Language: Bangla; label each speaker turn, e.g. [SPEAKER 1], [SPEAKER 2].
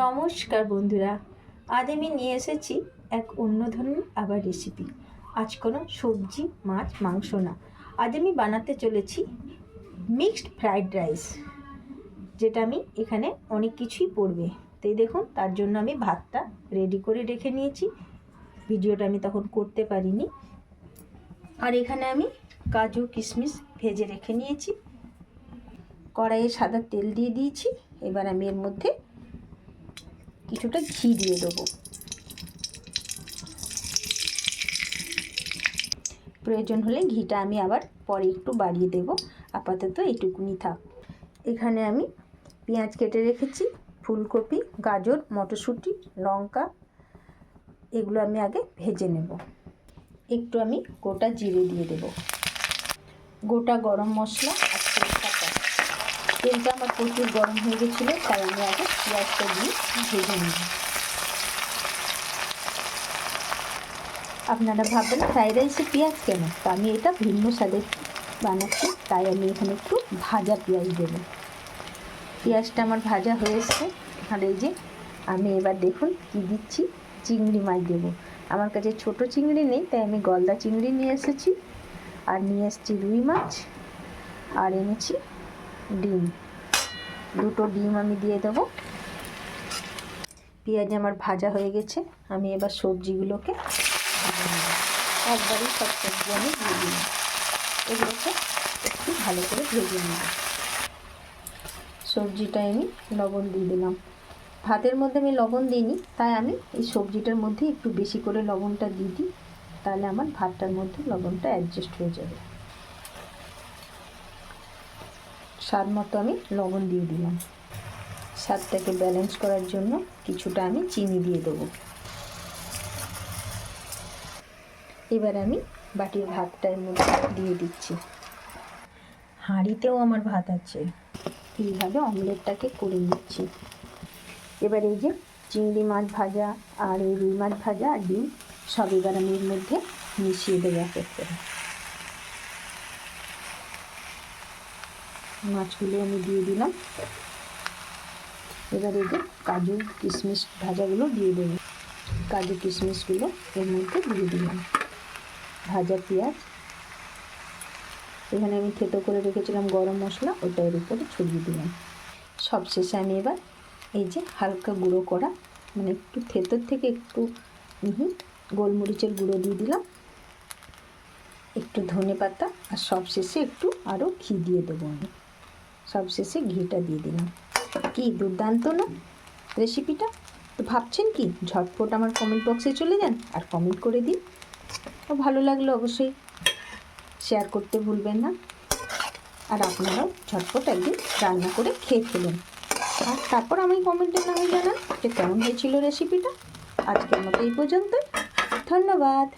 [SPEAKER 1] নমস্কার বন্ধুরা, আজ আমি নিয়ে এসেছি এক অন্য ধরনের আবার রেসিপি আজ কোনো সবজি, মাছ, মাংস না। আজ আমি বানাতে চলেছি মিক্সড ফ্রাইড রাইস যেটা আমি এখানে অনেক কিছুই পড়বে। তাই দেখুন, তার জন্য আমি ভাতটা রেডি করে রেখে নিয়েছি। ভিডিওটা আমি তখন করতে পারিনি। আর এখানে আমি কাজু, কিশমিশ ভেজে রেখে নিয়েছি। কড়াইয়ে সাদা তেল দিয়ে দিয়েছি। এবার আমি এর মধ্যে কিছুটা ঘি দিয়ে দেবো। প্রয়োজন হলে ঘিটা আমি আবার পরে একটু বাড়িয়ে দেব। আপাতত এইটুকুনি থাক। এখানে আমি পেঁয়াজ কেটে রেখেছি, ফুলকপি, গাজর, মটরশুঁটি, লঙ্কা, এগুলো আমি আগে ভেজে নেব। একটু আমি গোটা জিরে দিয়ে দেব। গোটা গরম মশলা তেলটা আমার প্রচুর গরম হয়ে গেছিল, তাই আমি আগে পেঁয়াজটা দিয়ে ভেজে নেব আপনারা ভাববেন ফ্রাইড রাইসে পেঁয়াজ কেন? তা আমি এটা ভিন্ন স্বাদের বানাচ্ছি, তাই আমি এখানে একটু ভাজা পেঁয়াজ দেবো। পেঁয়াজটা আমার ভাজা হয়ে এসছে। আর এই যে আমি এবার দেখুন কি দিচ্ছি, চিংড়ি মাছ দেবো। আমার কাছে ছোট চিংড়ি নেই, তাই আমি গলদা চিংড়ি নিয়ে এসেছি। আর নিয়ে এসেছি রুই মাছ। আর এনেছি ডিম। দুটো ডিম আমি দিয়ে দেবো। পেঁয়াজ আমার ভাজা হয়ে গেছে। আমি এবার সবজিগুলোকে। একবারই সব সবজি আমি দিয়ে দিলাম। এগুলোকে একটু ভালো করে ভেজে নেব। সবজিটায় আমি লবণ দিয়ে দিলাম। ভাতের মধ্যে আমি লবণ দিইনি, তাই আমি এই সবজিটার মধ্যে একটু বেশি করে লবণটা দিয়ে দিই। তাহলে আমার ভাতটার মধ্যে লবণটা অ্যাডজাস্ট হয়ে যাবে। স্বাদ মতো আমি লবণ দিয়ে দিলাম। স্বাদটাকে ব্যালেন্স করার জন্য কিছুটা আমি চিনি দিয়ে দেবো। এবার আমি বাটির ভাতটার মধ্যে দিয়ে দিচ্ছি। হাঁড়িতেও আমার ভাত আছে। এইভাবে অমলেটটাকে করে নিচ্ছি। এবার এই যে চিংড়ি মাছ ভাজা আর এই রুই মাছ ভাজা আর ডিম সব এবার আমি এর মধ্যে মিশিয়ে দেবো এক করে। মাছগুলো আমি দিয়ে দিলাম। এবার এদের কাজু কিশমিশ ভাজাগুলো দিয়ে দেবো। কাজু কিশমিশগুলো এর মধ্যে দিয়ে দিলাম। ভাজা পেঁয়াজ। এখানে আমি থেতো করে রেখেছিলাম গরম মশলা ওটা এর উপরে ছড়িয়ে দিলাম। সবশেষে আমি এবার এই যে হালকা গুঁড়ো করা মানে একটু থেতোর থেকে একটু গোলমরিচের গুঁড়ো দিয়ে দিলাম। একটু ধনে পাতা আর সবশেষে একটু আরও ঘি দিয়ে দেবো আমি। সবশেষে ঘিটা দিয়ে দিলাম। কি দুর্দান্ত না? রেসিপিটা? তো ভাবছেন কি? ঝটপট আমার কমেন্ট বক্সে চলে যান আর কমেন্ট করে দিন। ও ভালো লাগলে অবশ্যই। শেয়ার করতে ভুলবেন না। আর আপনারাও ঝটপট একদিন রান্না করে খেয়ে ফেলুন। আর তারপর আমি কমেন্টের নামে জানান যে কেমন হয়েছিল রেসিপিটা আজকের মতো এই পর্যন্ত ধন্যবাদ।